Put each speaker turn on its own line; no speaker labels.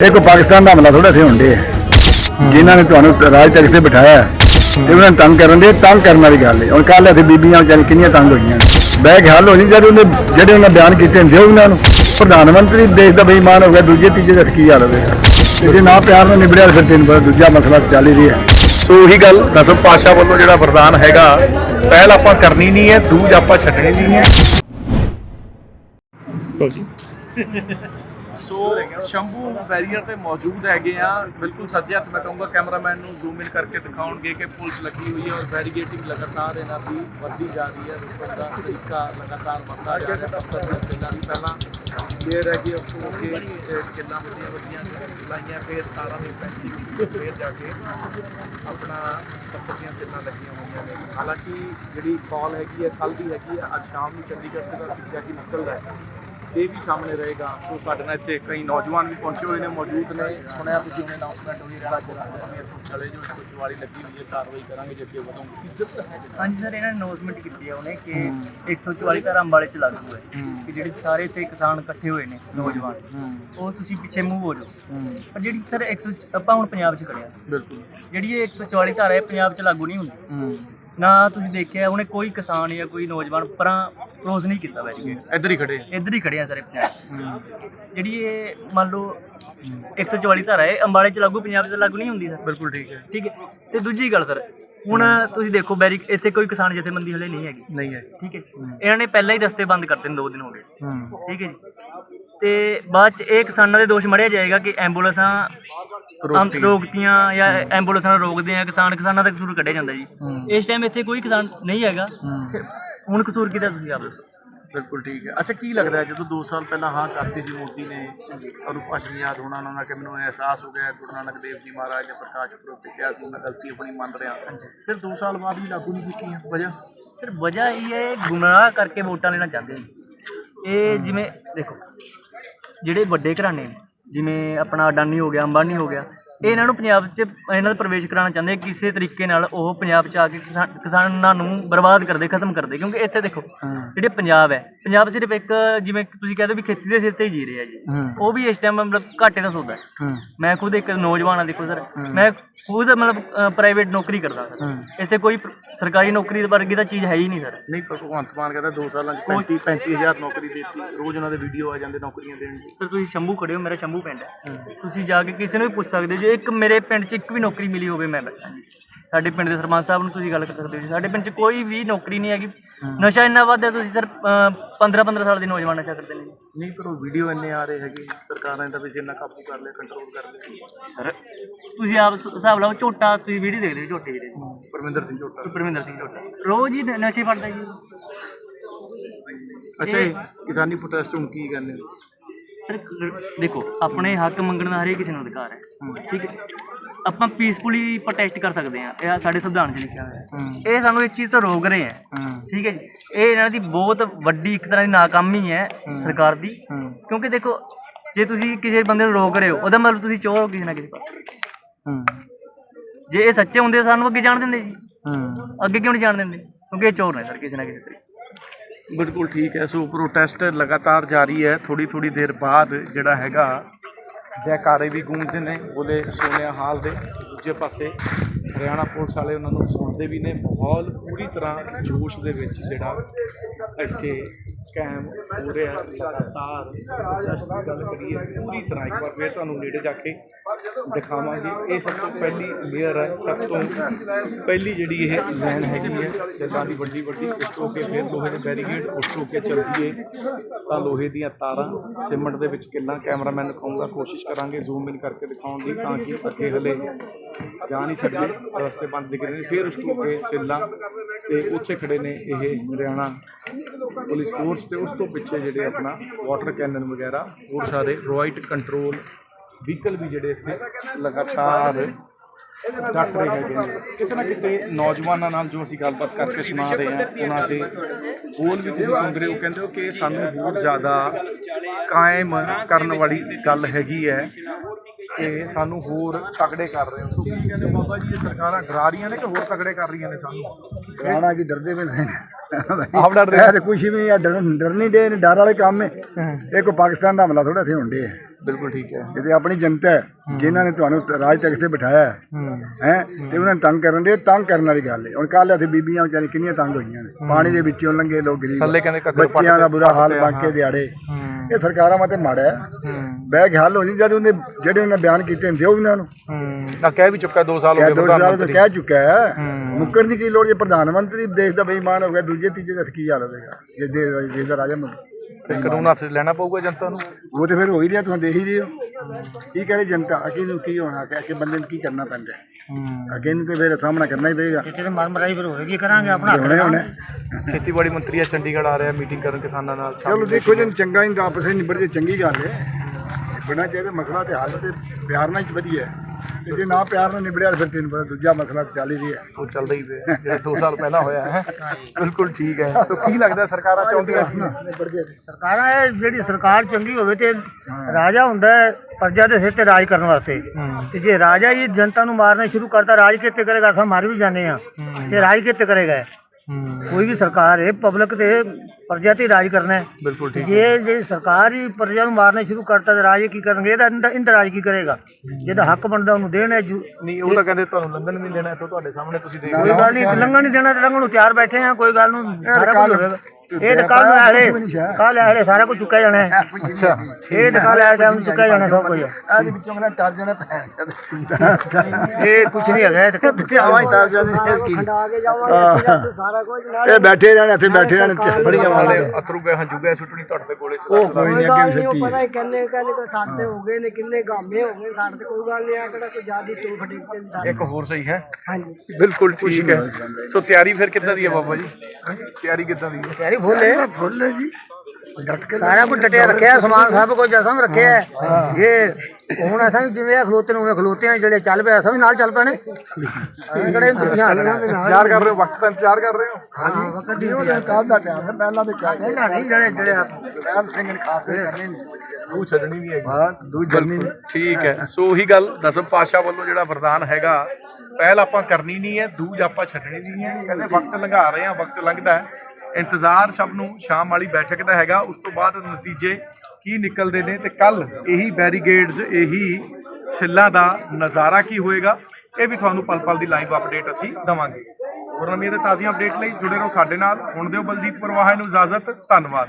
ਇਹ ਕੋਈ ਪਾਕਿਸਤਾਨ ਦਾ ਹਮਲਾ ਥੋੜਾ ਇੱਥੇ ਹੁੰਦੇ ਆ ਜਿਨ੍ਹਾਂ ਨੇ ਤੁਹਾਨੂੰ ਰਾਜ ਤਖਤ ਤੇ ਬਿਠਾਇਆ ਹੈ, ਤੇ ਉਹਨਾਂ ਨੂੰ ਤੰਗ ਕਰਨ ਦੇ ਤੰਗ ਕਰਨ ਵਾਲੀ ਗੱਲ ਹੈ ਹੁਣ ਕੱਲ ਇੱਥੇ ਬੀਬੀਆਂ ਵਿਚਾਰੀ ਕਿੰਨੀਆਂ ਤੰਗ ਹੋਈਆਂ। ਬਹਿ ਕੇ ਹੱਲ ਹੋ ਜੀ ਜਦ ਉਹਨੇ ਜਿਹੜੇ ਉਹਨਾਂ ਬਿਆਨ ਕੀਤੇ ਨੇ ਦਿਓ ਉਹਨਾਂ ਨੂੰ। ਪ੍ਰਧਾਨ ਮੰਤਰੀ ਦੇਸ਼ ਦਾ ਬੇਈਮਾਨ ਹੋ ਗਿਆ ਦੂਜੇ ਤੀਜੇ ਦਾ ਕੀ ਹਾਲ ਹੋਵੇਗਾ? ਤੇ ਜੇ ਨਾ ਪਿਆਰ ਨਾਲ ਨਿਬੜਿਆ ਫਿਰ ਤੈਨੂੰ ਪਤਾ ਦੂਜਾ ਮਸਲਾ ਚੱਲ ਹੀ ਰਿਹਾ
ਸੋ ਉਹੀ ਗੱਲ ਦਸਮ ਪਾਸ਼ਾ ਵੱਲੋਂ ਜਿਹੜਾ ਵਰਦਾਨ ਹੈਗਾ ਪਹਿਲ ਆਪਾਂ ਕਰਨੀ ਨਹੀਂ ਹੈ ਦੂਜ ਆਪਾਂ ਛੱਡਣੀ ਨਹੀਂ ਹੈ।
ਸੋ ਸ਼ੰਭੂ ਬੈਰੀਅਰ ਤੇ ਮੌਜੂਦ ਹੈਗੇ ਆ। ਬਿਲਕੁਲ ਸੱਜੇ ਹੱਥ ਮੈਂ ਕਹੂੰਗਾ ਕੈਮਰਾਮੈਨ ਨੂੰ ਜ਼ੂਮ ਇਨ ਕਰਕੇ ਦਿਖਾਉਣਗੇ ਕਿ ਪੁਲਿਸ ਲੱਗੀ ਹੋਈ ਹੈ ਔਰ ਬੈਰੀਗੇਟਿੰਗ ਲਗਾਤਾਰ ਇਹਨਾਂ ਦੀ ਵੱਧਦੀ ਜਾ ਰਹੀ ਹੈ। ਰੁਕਣ ਦਾ ਤਰੀਕਾ ਲਗਾਤਾਰ ਵੱਧਦਾ ਜਾ ਰਿਹਾ। ਪੱਤਰ ਦੀਆਂ ਸਿੱਲਾਂ ਵੀ ਪਹਿਲਾਂ ਕਲੀਅਰ ਹੈਗੀ ਉਸ ਤੋਂ ਅੱਗੇ ਇਹ ਕਿੰਨਾ ਵੱਡੀਆਂ ਵੱਡੀਆਂ ਲਾਈਆਂ, ਫੇਰ ਤਾਰਾਂ ਦੀ ਫੈਂਸਿੰਗ ਫੇਰ ਜਾ ਕੇ ਆਪਣਾ ਪੱਤਰ ਦੀਆਂ ਸਿੱਲਾਂ ਲੱਗੀਆਂ ਹੋਈਆਂ ਨੇ। ਹਾਲਾਂਕਿ ਜਿਹੜੀ ਕਾਲ ਹੈਗੀ ਹੈ ਕੱਲ ਦੀ ਹੈਗੀ ਹੈ, ਅੱਜ ਸ਼ਾਮ ਨੂੰ ਚੰਡੀਗੜ੍ਹ ਤੋਂ ਦਾ ਤੀਜਾ ਕੀ ਨਿਕਲਦਾ ਹੈ। ਇਹ ਵੀ ਸਾਹਮਣੇ ਰਹੇਗਾ। ਸੋ ਸਾਡੇ ਨਾਲ ਇੱਥੇ ਕਈ ਨੌਜਵਾਨ ਵੀ ਪਹੁੰਚੇ ਹੋਏ ਨੇ ਮੌਜੂਦ ਨੇ। ਸੁਣਿਆ ਤੁਸੀਂ ਉਹਨੇ ਅਨਾਉਂਸਮੈਂਟ ਹੋਈ ਜਿਹੜਾ ਜਿਹੜਾ ਅਸੀਂ ਇੱਥੋਂ ਚਲੇ ਜੋ 144 ਲੱਗੀ ਹੋਈ ਹੈ ਕਾਰਵਾਈ ਕਰਾਂਗੇ ਜੇ ਅੱਗੇ ਵਧੋਗੇ।
ਹਾਂਜੀ ਸਰ ਇਹਨਾਂ ਨੇ ਅਨਾਉਂਸਮੈਂਟ ਕੀਤੀ ਹੈ ਉਹਨੇ ਕਿ 144 ਧਾਰਾ ਅੰਬਾਲੇ ਚ ਲਾਗੂ ਹੈ। ਕਿ ਜਿਹੜੇ ਸਾਰੇ ਇੱਥੇ ਕਿਸਾਨ ਇਕੱਠੇ ਹੋਏ ਨੇ ਨੌਜਵਾਨ ਉਹ ਤੁਸੀਂ ਪਿੱਛੇ ਮੂਵ ਹੋ ਜਾਓ। ਪਰ ਜਿਹੜੀ ਸਰ 100 ਆਪਾਂ ਹੁਣ ਪੰਜਾਬ ਚ ਖੜਿਆ
ਬਿਲਕੁਲ।
ਜਿਹੜੀ ਇਹ 144 ਧਾਰਾ ਹੈ ਪੰਜਾਬ ਚ ਲਾਗੂ ਨਹੀਂ ਹੁੰਦੀ। ਨਾ ਤੁਸੀਂ ਦੇਖਿਆ ਉਹਨੇ ਕੋਈ ਕਿਸਾਨ ਜਾਂ ਕੋਈ ਨੌਜਵਾਨ ਪਰਾਂ ਕਲੋਜ਼ ਨਹੀਂ ਕੀਤਾ ਬੈਰੀਕੇਡ
ਇੱਧਰ ਹੀ ਖੜੇ
ਇੱਧਰ ਹੀ ਖੜੇ ਆ ਸਾਰੇ ਪੰਜਾਬ 'ਚ। ਜਿਹੜੀ ਇਹ ਮੰਨ ਲਓ 144 ਧਾਰਾ ਹੈ ਅੰਬਾਲੇ ਚ ਲਾਗੂ ਪੰਜਾਬ ਚ ਲਾਗੂ ਨਹੀਂ ਹੁੰਦੀ ਸਰ
ਬਿਲਕੁਲ ਠੀਕ ਹੈ।
ਠੀਕ ਹੈ। ਤੇ ਦੂਜੀ ਗੱਲ ਸਰ ਹੁਣ ਤੁਸੀਂ ਦੇਖੋ ਬੈਰੀ ਇੱਥੇ ਕੋਈ ਕਿਸਾਨ ਜਥੇਬੰਦੀ ਹਲੇ ਨਹੀਂ ਹੈਗੀ।
ਨਹੀਂ ਹੈ।
ਠੀਕ ਹੈ। ਇਹਨਾਂ ਨੇ ਪਹਿਲਾਂ ਹੀ ਰਸਤੇ ਬੰਦ ਕਰਤੇ ਨੇ ਦੋ ਦਿਨ ਹੋ ਗਏ। ਠੀਕ ਹੈ ਜੀ। ਤੇ ਬਾਅਦ ਚ ਇਹ ਕਿਸਾਨਾਂ ਦੇ ਦੋਸ਼ ਮੜਿਆ ਜਾਏਗਾ ਕਿ ਐਂਬੂਲੈਂਸਾਂ ਰੋਕਤੀਆਂ ਜਾਂ ਐਂਬੂਲੈਂਸਾਂ ਨੂੰ ਰੋਕਦੇ ਆ ਕਿਸਾਨ ਕਿਸਾਨਾਂ ਦਾ ਕਸੂਰ ਕੱਢਿਆ ਜਾਂਦਾ ਜੀ। ਇਸ ਟਾਈਮ ਇੱਥੇ ਕੋਈ ਕਿਸਾਨ ਨਹੀਂ ਹੈਗਾ। ਹੁਣ ਕਸੂਰ ਕਿਹਦਾ ਤੁਸੀਂ ਆਪ ਦੱਸੋ?
ਬਿਲਕੁਲ ਠੀਕ ਹੈ। ਅੱਛਾ ਕੀ ਲੱਗਦਾ ਜਦੋਂ 2 ਸਾਲ ਪਹਿਲਾਂ ਹਾਂ ਕਰਤੀ ਸੀ ਮੋਦੀ ਨੇ ਤੁਹਾਨੂੰ ਭਾਸ਼ਣ ਯਾਦ ਹੋਣਾ ਉਹਨਾਂ ਦਾ ਕਿ ਮੈਨੂੰ ਅਹਿਸਾਸ ਹੋ ਗਿਆ ਗੁਰੂ ਨਾਨਕ ਦੇਵ ਜੀ ਮਹਾਰਾਜ ਨੇ ਪ੍ਰਕਾਸ਼ ਪੁਰਬ ਤੇ ਕਿਹਾ ਸੀ ਮੈਂ ਗਲਤੀ ਆਪਣੀ ਮੰਨ ਰਿਹਾ। ਫਿਰ 2 ਸਾਲ ਬਾਅਦ ਵੀ ਲਾਗੂ ਨਹੀਂ ਕੀਤੀਆਂ ਵਜ੍ਹਾ?
ਸਿਰ ਵਜ੍ਹਾ ਇਹ ਹੈ ਗੁੰਮਰਾਹ ਕਰਕੇ ਵੋਟਾਂ ਲੈਣਾ ਚਾਹੁੰਦੇ ਨੇ। ਇਹ ਜਿਵੇਂ ਦੇਖੋ ਜਿਹੜੇ ਵੱਡੇ ਘਰਾਣੇ ਨੇ ਜਿਵੇਂ ਆਪਣਾ ਅਡਾਨੀ ਹੋ ਗਿਆ ਅੰਬਾਨੀ ਹੋ ਗਿਆ। ਇਹ ਇਹਨਾਂ ਨੂੰ ਪੰਜਾਬ 'ਚ ਇਹਨਾਂ ਦਾ ਪ੍ਰਵੇਸ਼ ਕਰਾਉਣਾ ਚਾਹੁੰਦੇ ਕਿਸੇ ਤਰੀਕੇ ਨਾਲ ਉਹ ਪੰਜਾਬ 'ਚ ਆ ਕੇ ਕਿਸਾਨ- ਕਿਸਾਨਾਂ ਨੂੰ ਬਰਬਾਦ ਕਰਦੇ ਖਤਮ ਕਰਦੇ ਕਿਉਂਕਿ ਇੱਥੇ ਦੇਖੋ ਜਿਹੜੇ ਪੰਜਾਬ ਹੈ ਪੰਜਾਬ ਸਿਰਫ ਇੱਕ ਜਿਵੇਂ ਤੁਸੀਂ ਕਹਿੰਦੇ ਵੀ ਖੇਤੀ ਦੇ ਸਿਰ ਤੇ ਹੀ ਜੀ ਰਿਹਾ ਜੀ। ਉਹ ਵੀ ਇਸ ਟਾਈਮ ਮਤਲਬ ਘਾਟੇ ਦਾ ਸੌਦਾ ਹੈ। ਮੈਂ ਖੁਦ ਇੱਕ ਨੌਜਵਾਨ ਆ ਦੇਖੋ ਸਰ ਮੈਂ ਖੁਦ ਮਤਲਬ ਪ੍ਰਾਈਵੇਟ ਨੌਕਰੀ ਕਰਦਾ ਸਰ ਇੱਥੇ ਕੋਈ ਪ੍ਰ- ਸਰਕਾਰੀ ਨੌਕਰੀ ਵਰਗੀ ਤਾਂ ਚੀਜ਼ ਹੈ ਹੀ ਨਹੀਂ ਸਰ
ਨਹੀਂ ਭਗਵੰਤ ਮਾਨ ਕਹਿੰਦਾ 2 ਸਾਲਾਂ ਚ 35 35000 ਨੌਕਰੀ ਦੇਤੀ। ਰੋਜ਼ ਉਹਨਾਂ ਦੇ ਵੀਡੀਓ ਆ ਜਾਂਦੇ ਨੌਕਰੀਆਂ ਦੇਣ ਦੀ।
ਸਰ ਤੁਸੀਂ ਸ਼ੰਭੂ ਖੜੇ ਹੋ ਮੇਰਾ ਸ਼ੰਭੂ ਪਿੰਡ ਹੈ। ਤੁਸੀਂ ਜਾ ਕੇ ਕਿਸੇ ਨੂੰ ਵੀ ਪੁੱਛ ਸਕਦੇ ਹੋ ਜੇ ਇੱਕ ਮੇਰੇ ਪਿੰਡ 'ਚ ਇੱਕ ਵੀ ਨੌਕਰੀ ਮਿਲੀ ਹੋਵੇ ਮੈਂ ਬੈਠਾ ਜੀ। ਸਾਡੇ ਪਿੰਡ ਦੇ ਸਰਪੰਚ ਸਾਹਿਬ ਨੂੰ ਤੁਸੀਂ ਗੱਲ ਕਰ ਸਕਦੇ ਹੋ ਜੀ। ਸਾਡੇ ਪਿੰਡ 'ਚ ਕੋਈ ਵੀ ਨੌਕਰੀ ਨਹੀਂ ਹੈਗੀ। ਨਸ਼ਾ ਇੰਨਾ ਵੱਧ ਹੈ ਤੁਸੀਂ ਸਰ 15 15 ਸਾਲ ਦੇ ਨੌਜਵਾਨ ਨਸ਼ਾ ਕਰਦੇ ਨੇ ਜੀ।
ਨਹੀਂ ਪਰ ਉਹ ਵੀਡੀਓ ਇੰਨੇ ਆ ਰਹੇ ਹੈਗੇ ਸਰਕਾਰਾਂ ਨੇ ਤਾਂ ਵੀ ਇੰਨਾ ਕਾਬੂ ਕਰ ਲਿਆ ਕੰਟਰੋਲ ਕਰ ਲਿਆ।
ਸਰ ਤੁਸੀਂ ਆਪ ਹਿਸਾਬ ਲਾਓ ਝੋਟਾ ਤੁਸੀਂ ਵੀਡੀਓ ਦੇਖ ਰਹੇ ਝੋਟੇ ਵੀਰੇ।
ਪਰਮਿੰਦਰ ਸਿੰਘ ਝੋਟਾ।
ਪਰਮਿੰਦਰ ਸਿੰਘ ਝੋਟਾ। ਰੋਜ਼ ਹੀ ਨਸ਼ੇ ਫੜਦਾ ਜੀ।
ਅੱਛਾ ਕਿਸਾਨੀ ਪ੍ਰੋਟੈਸਟ ਹੁਣ ਕੀ ਕਹਿੰਦੇ ਹੋ?
ਸਰ ਦੇਖੋ ਆਪਣੇ ਹੱਕ ਮੰਗਣ ਦਾ ਹਰੇਕ ਕਿਸੇ ਨੂੰ ਅਧਿਕਾਰ ਹੈ। ਠੀਕ ਹੈ? ਆਪਾਂ ਪੀਸਫੁਲੀ ਪ੍ਰੋਟੈਸਟ ਕਰ ਸਕਦੇ ਹਾਂ। ਇਹ ਸਾਡੇ ਸੰਵਿਧਾਨ 'ਚ ਲਿਖਿਆ ਹੋਇਆ ਹੈ। ਇਹ ਸਾਨੂੰ ਇਸ ਚੀਜ਼ ਤੋਂ ਰੋਕ ਰਹੇ ਹੈ। ਠੀਕ ਹੈ? ਜੀ ਇਹ ਇਹਨਾਂ ਦੀ ਬਹੁਤ ਵੱਡੀ ਇੱਕ ਤਰ੍ਹਾਂ ਦੀ ਨਾਕਾਮੀ ਹੈ ਸਰਕਾਰ ਦੀ। ਕਿਉਂਕਿ ਦੇਖੋ ਜੇ ਤੁਸੀਂ ਕਿਸੇ ਬੰਦੇ ਨੂੰ ਰੋਕ ਰਹੇ ਹੋ ਉਹਦਾ ਮਤਲਬ ਤੁਸੀਂ ਚੋਰ ਹੋ ਕਿਸੇ ਨਾ ਕਿਸੇ ਪਾਸੇ। ਜੇ ਇਹ ਸੱਚੇ ਹੁੰਦੇ ਸਾਨੂੰ ਅੱਗੇ ਜਾਣ ਦਿੰਦੇ ਜੀ। ਅੱਗੇ ਕਿਉਂ ਨਹੀਂ ਜਾਣ ਦਿੰਦੇ? ਕਿਉਂਕਿ ਇਹ ਚੋਰ ਨੇ ਸਰ ਕਿਸੇ ਨਾ ਕਿਸੇ ਤਰੀਕੇ
ਬਿਲਕੁਲ ਠੀਕ ਹੈ। ਸੋ ਪ੍ਰੋਟੈਸਟ ਲਗਾਤਾਰ ਜਾਰੀ ਹੈ। ਥੋੜੀ ਥੋੜੀ ਦੇਰ ਬਾਅਦ ਜਿਹੜਾ ਹੈਗਾ, ਜੈਕਾਰੇ ਵੀ ਗੂੰਜਦੇ ਨੇ ਬੋਲੇ ਸੋਨਿਆ ਹਾਲ ਦੇ। ਦੂਜੇ ਪਾਸੇ ਹਰਿਆਣਾ ਪੁਲਿਸ ਵਾਲੇ ਉਹਨਾਂ ਨੂੰ ਸੁਣਦੇ ਵੀ ਨੇ। ਮਾਹੌਲ ਪੂਰੀ ਤਰ੍ਹਾਂ ਜੋਸ਼ ਦੇ ਵਿੱਚ ਜਿਹੜਾ ਇੱਥੇ ਸਕੈਮ ਹੋ ਰਿਹਾ ਲਗਾਤਾਰ। ਦੀ ਗੱਲ ਕਰੀਏ, ਪੂਰੀ ਤਰ੍ਹਾਂ ਇੱਕ ਵਾਰ ਫਿਰ ਤੁਹਾਨੂੰ ਨੇੜੇ ਜਾ ਕੇ ਦਿਖਾਵਾਂਗੇ। ਇਹ ਸਭ ਤੋਂ ਪਹਿਲੀ ਲੇਅਰ ਹੈ, ਸਭ ਤੋਂ ਪਹਿਲੀ ਜਿਹੜੀ ਇਹ ਲਾਈਨ ਹੈਗੀ ਹੈ ਸਿੱਧਾਂ ਦੀ ਵੱਡੀ ਵੱਡੀ ਉਸ ਤੋਂ ਅੱਗੇ ਫਿਰ ਲੋਹੇ ਦੇ ਬੈਰੀਗੇਡ ਉਸ ਤੋਂ ਕੇ ਚੱਲਦੀ ਏ। ਤਾਂ ਲੋਹੇ ਦੀਆਂ ਤਾਰਾਂ, ਸਿਮਟ ਦੇ ਵਿੱਚ ਕਿੱਲਾਂ ਕੈਮਰਾਮੈਨ ਨੂੰ ਕਹੂੰਗਾ ਕੋਸ਼ਿਸ਼ ਕਰਾਂਗੇ ਜ਼ੂਮ ਇਨ ਕਰਕੇ ਦਿਖਾਉਣ ਦੀ, ਤਾਂ ਕਿ ਅੱਗੇ ਹਲੇ ਜਾ ਨਹੀਂ ਸਕਦੇ, ਰਸਤੇ ਬੰਦ ਦਿਖ ਰਹੇ ਨੇ। ਫਿਰ ਉਸ ਤੋਂ ਅੱਗੇ ਸਿੱਲਾਂ, ਤੇ ਉੱਥੇ ਖੜੇ ਨੇ ਇਹ ਹਰਿਆਣਾ ਪੁਲਿਸ ਫੋਰਸ ਉਸ ਤੇ, ਉਸ ਤੋਂ ਪਿੱਛੇ ਜਿਹੜੇ ਆਪਣਾ ਵਾਟਰ ਕੈਨਨ ਵਗੈਰਾ, ਹੋਰ ਸਾਰੇ ਰੋਇਟ ਕੰਟਰੋਲ ਵਹੀਕਲ ਵੀ ਜਿਹੜੇ ਇੱਥੇ ਲਗਾਤਾਰ ਡਟ ਰਹੇ ਹੈਗੇ ਨੇ। ਕਿਤੇ ਨਾ ਕਿਤੇ ਨੌਜਵਾਨਾਂ ਨਾਲ ਜੋ ਅਸੀਂ ਗੱਲਬਾਤ ਕਰਕੇ ਸੁਣਾ ਰਹੇ ਹਾਂ, ਉਹਨਾਂ ਦੇ ਬੋਲ ਵੀ ਤੁਸੀਂ ਸੁਣ ਰਹੇ ਹੋ ਕਹਿੰਦੇ ਹੋ ਕਿ ਸਾਨੂੰ ਬਹੁਤ ਜ਼ਿਆਦਾ ਕਾਇਮ ਕਰਨ ਵਾਲੀ ਗੱਲ ਹੈਗੀ ਹੈ। ਕਿ ਸਾਨੂੰ ਹੋਰ ਤਗੜੇ ਕਰ ਰਹੇ ਹੋ ਸੋ ਕੀ ਕਹਿੰਦੇ ਬਾਬਾ ਜੀ ਇਹ ਸਰਕਾਰਾਂ ਡਰਾ ਰਹੀਆਂ ਨੇ ਕਿ ਹੋਰ ਤਗੜੇ ਕਰ ਰਹੀਆਂ ਨੇ ਸਾਨੂੰ?
ਗਾਣਾ ਕੀ ਡਰਦੇ ਵੀ ਨਹੀਂ।
ਆਪ ਡਰ ਰਹੇ
ਤੇ ਕੁਛ ਵੀ ਨਹੀਂ ਆ ਡਰ ਡਰ ਨਹੀਂ ਦੇ ਡਰ ਵਾਲੇ ਕੰਮ ਹੈ। ਇਹ ਕੋਈ ਪਾਕਿਸਤਾਨ ਦਾ ਹਮਲਾ ਥੋੜਾ ਇੱਥੇ ਹੁੰਦੇ ਆ
ਬਿਲਕੁਲ ਠੀਕ ਹੈ।
ਇਹ ਤੇ ਆਪਣੀ ਜਨਤਾ ਹੈ ਜਿਨ੍ਹਾਂ ਨੇ ਤੁਹਾਨੂੰ ਰਾਜ ਤਖਤ ਤੇ ਬਿਠਾਇਆ ਹੈ।
ਹੂੰ।
ਹੈਂ? ਤੇ ਉਹਨਾਂ ਨੂੰ ਤੰਗ ਕਰਨ ਦੇ ਤੰਗ ਕਰਨ ਵਾਲੀ ਗੱਲ ਹੈ। ਹੁਣ ਕੱਲ ਇੱਥੇ ਬੀਬੀਆਂ ਵਿਚਾਰੀ ਕਿੰਨੀਆਂ ਤੰਗ ਹੋਈਆਂ ਨੇ। ਪਾਣੀ ਦੇ ਵਿੱਚੋਂ ਲੰਘੇ ਲੋਕ ਗਰੀਬ। ਬੱਚਿਆਂ ਦਾ
ਤੇ-
ਬੁਰਾ ਹਾਲ
ਤੇ,
ਬਾਕੇ
ਹਾਂ।
ਦਿਹਾੜੇ।
ਹੂੰ।
ਇਹ ਸਰਕਾਰਾਂ ਮਤੇ ਮਾੜਾ ਹੈ।
ਹੂੰ।
ਬਹਿ ਕੇ ਹੱਲ ਹੋ ਜੀ ਜਦ ਉਹਨੇ ਜਿਹੜੇ ਉਹਨੇ ਬਿਆਨ ਕੀਤੇ ਨੇ ਦਿਓ ਉਹਨਾਂ ਨੂੰ।
ਹੂੰ ਤਾਂ ਕਹਿ ਵੀ ਚੁੱਕਾ 2 ਸਾਲ ਹੋ ਗਏ
ਦੋ
ਪ੍ਰਧਾਨ
ਸਾਲ ਤੋਂ
ਮੰਤਰੀ।
ਕਹਿ ਚੁੱਕਾ ਹੈ। ਮੁੱਕਰਨ ਦੀ ਕੀ ਲੋੜ ਜੇ ਪ੍ਰਧਾਨ ਮੰਤਰੀ ਦੇਸ਼ ਦਾ ਬੇਈਮਾਨ ਹੋ ਗਿਆ ਦੂਜੇ ਤੀਜੇ ਦਾ ਕੀ ਹਾਲ ਹੋਵੇਗਾ? ਜੇ ਦੇਸ਼ ਦੇਸ਼ ਦਾ ਰਾਜਾ ਮੁੱਕ
ਤੇ ਕਾਨੂੰਨ ਹੱਥ 'ਚ ਲੈਣਾ ਪਊਗਾ ਜਨਤਾ ਨੂੰ?
ਉਹ ਤੇ ਫਿਰ ਹੋ ਹੀ ਰਿਹਾ ਤੁਸੀਂ ਦੇਖ ਹੀ ਰਹੇ ਹੋ। ਕੀ ਕਰੇ ਜਨਤਾ? ਅੱਗੇ ਨੂੰ ਕੀ ਹੋਣਾ ਕਿ ਅੱਗੇ ਬੰਦੇ ਨੂੰ ਕੀ ਕਰਨਾ ਪੈਂਦਾ ਹੈ? ਅੱਗੇ ਨੂੰ ਤੇ ਫਿਰ ਸਾਹਮਣਾ ਕਰਨਾ ਹੀ ਪਏਗਾ।
ਤੇ ਮਰ ਮਰਾਈ ਫਿਰ ਹੋਏਗੀ ਕਰਾਂਗੇ ਆਪਣਾ ਹੱਕ
ਹੁਣੇ। ਹੁਣੇ
ਖੇਤੀਬਾੜੀ ਮੰਤਰੀ ਆ ਚੰਡੀਗੜ੍ਹ ਆ ਰਿਹਾ ਮੀਟਿੰਗ ਕਰਨ ਕਿਸਾਨਾਂ ਨਾਲ
ਚਲੋ ਦੇਖੋ ਜੀ ਚੰਗਾ ਹੀ ਤਾਂ ਆਪਸ ਵਿੱਚ ਨਿਬੜ ਜੇ ਚੰਗੀ ਗੱਲ ਹੈ। ਨਿਬੜਨਾ ਚਾਹੀਦਾ ਮਸਲਾ ਤੇ ਹੱਲ ਤੇ ਪਿਆਰ ਨਾਲ ਹੀ ਵਧੀਆ ਹੈ ਤੇ ਜੇ ਨਾ ਪਿਆਰ ਨਾਲ ਨਿਬੜਿਆ ਤਾਂ ਫਿਰ ਤੈਨੂੰ ਪਤਾ ਦੂਜਾ ਮਸਲਾ ਤੇ ਚੱਲ ਹੀ ਰਿਹਾ।
ਉਹ ਚੱਲਦਾ ਹੀ ਪਿਆ ਜਿਹੜਾ 2 ਸਾਲ ਪਹਿਲਾਂ ਹੋਇਆ ਹੈ। ਬਿਲਕੁਲ ਠੀਕ ਹੈ। ਸੋ ਕੀ ਲੱਗਦਾ ਸਰਕਾਰਾਂ ਚਾਹੁੰਦੀਆਂ? ਕੀ ਨੇ?
ਨਿਬੜ ਜੇ
ਸਰਕਾਰਾਂ ਇਹ ਜਿਹੜੀ ਸਰਕਾਰ ਚੰਗੀ ਹੋਵੇ ਤੇ ਰਾਜਾ ਹੁੰਦਾ ਹੈ ਪ੍ਰਜਾ ਦੇ ਸਿਰ ਤੇ ਰਾਜ ਕਰਨ ਵਾਸਤੇ। ਤੇ ਜੇ ਰਾਜਾ ਹੀ ਜਨਤਾ ਨੂੰ ਮਾਰਨਾ ਸ਼ੁਰੂ ਕਰਤਾ ਰਾਜ ਕਿੱਥੇ ਕਰੇਗਾ? ਅਸਾਂ ਮਰ ਵੀ ਜਾਂਦੇ ਆ ਤੇ ਰਾਜ ਕਿੱਥੇ ਕਰੇਗਾ ਕੋਈ ਵੀ ਸਰਕਾਰ ਹੈ ਪਬਲਿਕ ਤੇ ਪ੍ਰਜਾ ਤੇ ਰਾਜ ਕਰਨਾ ਹੈ।
ਬਿਲਕੁਲ ਠੀਕ
ਜੇ ਜਿਹੜੀ ਸਰਕਾਰ ਹੀ ਪ੍ਰਜਾ ਨੂੰ ਮਾਰਨਾ ਸ਼ੁਰੂ ਕਰਤਾ ਤੇ ਰਾਜ ਕੀ ਕਰਨਗੇ ਇਹਦਾ ਇੰਦਾ ਇੰਦਾ ਰਾਜ ਕੀ ਕਰੇਗਾ? ਜਿਹਦਾ ਹੱਕ ਬਣਦਾ ਉਹਨੂੰ ਦੇਣਾ ਜੂ-
ਨਹੀਂ ਉਹ ਤਾਂ ਕਹਿੰਦੇ ਤੁਹਾਨੂੰ ਲੰਘਣ ਨਹੀਂ ਦੇਣਾ ਇੱਥੋਂ ਤੁਹਾਡੇ ਸਾਹਮਣੇ ਤੁਸੀਂ ਦੇਖ
ਕੋਈ ਗੱਲ ਨਹੀਂ ਲੰਘਣ ਨਹੀਂ ਦੇਣਾ ਤੇ ਲੰਘਣ ਨੂੰ ਤਿਆਰ ਬੈਠੇ ਆ ਕੋਈ ਗੱਲ ਨੂੰ ਸਾਰਾ ਕੁਝ ਹੋਵੇਗਾ। ਇਹ ਤਾਂ ਕੱਲ ਆਲੇ। ਕੱਲ ਆਲੇ ਸਾਰਾ ਕੁਝ ਚੁੱਕਿਆ ਜਾਣਾ ਹੈ।
ਅੱਛਾ
ਇਹ ਤਾਂ ਕੱਲ ਆਲੇ ਟਾਈਮ ਚੁੱਕਿਆ ਜਾਣਾ ਸਭ ਕੁਝ।
ਆਦੇ ਵਿੱਚੋਂ ਕਹਿੰਦਾ ਤਰ ਜਾਣਾ ਪੈਣ
ਇਹ ਕੁਝ ਨਹੀਂ ਹੈਗਾ ਇਹ ਤਾਂ
ਆਵਾਂ ਹੀ ਤਰ ਜਾਣੇ ਕੀ
ਕੇ ਜਾਵਾਂਗੇ ਸਾਰਾ ਕੁਝ
ਇਹ ਬੈਠੇ ਰਹਿਣ ਇੱਥੇ ਬੈਠੇ ਰਹਿਣ
ਬੜੀਆਂ ਵਾਲੇ ਅਥਰੂ ਗਏ ਹੰਝੂ ਗਏ ਸੁੱਟਣੀ ਤੁਹਾਡੇ ਤੇ ਗੋਲੇ ਚਲਾ
ਉਹ ਕੋਈ ਨਹੀਂ ਅੱਗੇ
ਉਹ
ਫਿਰ
ਪਤਾ ਹੀ। ਕਿੰਨੇ ਕਹਿੰਦੇ ਕੋਈ ਸਾਡੇ ਹੋ ਗਏ ਨੇ ਕਿੰਨੇ ਗਾਮੇ ਹੋ ਗਏ ਸਾਡੇ ਤੇ ਕੋਈ ਗੱਲ ਨਹੀਂ ਆ ਕਿਹੜਾ ਕੋਈ ਜ਼ਿਆਦੀ ਤੂੰ ਫਟੇਕ ਚ ਸਾਡੇ
ਇੱਕ ਹੋਰ ਸਹੀ ਹੈ।
ਹਾਂਜੀ।
ਬਿਲਕੁਲ ਠੀਕ ਹੈ। ਸੋ ਤਿਆਰੀ ਫਿਰ ਕਿੱਦਾਂ ਦੀ ਹੈ ਬਾਬਾ ਜੀ? ਤਿਆਰੀ ਕਿੱਦਾਂ ਦੀ ਹੈ?
ਤਿਆਰੀ ਫੁੱਲ ਹੈ
ਫੁੱਲ ਹੈ ਜੀ। ਡਟ ਕੇ
ਸਾਰਾ ਕੁਝ ਡਟਿਆ ਰੱਖਿਆ ਸਮਾਨ ਸਭ ਕੁਝ ਅਸਾਂ ਰੱਖਿਆ। ਹੈ। ਜੇ ਹੁਣ ਅਸਾਂ ਵੀ ਜਿਵੇਂ ਆ ਖਲੋਤੇ ਨੂੰ ਖਲੋਤੇ ਆ ਜਿਹੜੇ ਚੱਲ ਪਿਆ ਅਸਾਂ ਵੀ ਨਾਲ ਚੱਲ ਪੈਣੇ। ਅਸੀਂ ਕਿਹੜੇ ਦੁਨੀਆ ਦੇ ਨਾਲ।
ਇੰਤਜ਼ਾਰ ਕਰ ਰਹੇ ਹੋ ਵਕਤ ਦਾ ਇੰਤਜ਼ਾਰ ਕਰ ਰਹੇ ਹੋ?
ਹਾਂ ਵਕਤ ਦੀ
ਉਹ ਤਾਂ ਕੱਲ ਦਾ ਟਾਈਮ ਹੈ ਪਹਿਲਾਂ ਤੇ ਕਿਆ
ਪਹਿਲਾਂ ਨਹੀਂ ਜਿਹੜੇ ਜਿਹੜੇ
ਪਹਿਲ ਸਿੰਘ ਨੇ ਖਾਸ ਕਰਨੇ ਨਹੀਂ।
ਉਹ ਛੱਡਣੀ ਨਹੀਂ ਹੈਗੀ।
ਬਸ ਦੂ ਜਰਨੀ
ਠੀਕ ਹੈ। ਸੋ ਉਹੀ ਗੱਲ ਦਸਮ ਪਾਸ਼ਾ ਵੱਲੋਂ ਜਿਹੜਾ ਵਰਦਾਨ ਹੈਗਾ ਪਹਿਲ ਆਪਾਂ ਕਰਨੀ ਨਹੀਂ ਹੈ ਦੂਜ ਆਪਾਂ ਛੱਡਣੀ ਨਹੀਂ ਹੈ। ਕਹਿੰਦੇ ਵਕਤ ਲੰਘਾ ਰਹੇ ਆ ਵਕਤ ਲੰਘਦਾ ਹੈ। ਇੰਤਜ਼ਾਰ ਸਭ ਨੂੰ ਸ਼ਾਮ ਵਾਲੀ ਬੈਠਕ ਦਾ ਹੈਗਾ। ਉਸ ਤੋਂ ਬਾਅਦ ਨਤੀਜੇ ਕੀ ਨਿਕਲਦੇ ਨੇ ਤੇ ਕੱਲ ਇਹੀ ਬੈਰੀਗੇਡਸ, ਇਹੀ ਸਿੱਲਾਂ ਦਾ ਨਜ਼ਾਰਾ ਕੀ ਹੋਏਗਾ, ਇਹ ਵੀ ਤੁਹਾਨੂੰ ਪਲ ਪਲ ਦੀ ਲਾਈਵ ਅਪਡੇਟ ਅਸੀਂ ਦਵਾਂਗੇ। ਹੋਰ ਨਵੀਆਂ ਤੇ ਤਾਜ਼ੀਆਂ ਅਪਡੇਟ ਲਈ ਜੁੜੇ ਰਹੋ ਸਾਡੇ ਨਾਲ। ਹੁਣ ਦਿਓ ਬਲਦੀਪ ਪ੍ਰਵਾਹ ਨੂੰ ਇਜਾਜ਼ਤ। ਧੰਨਵਾਦ।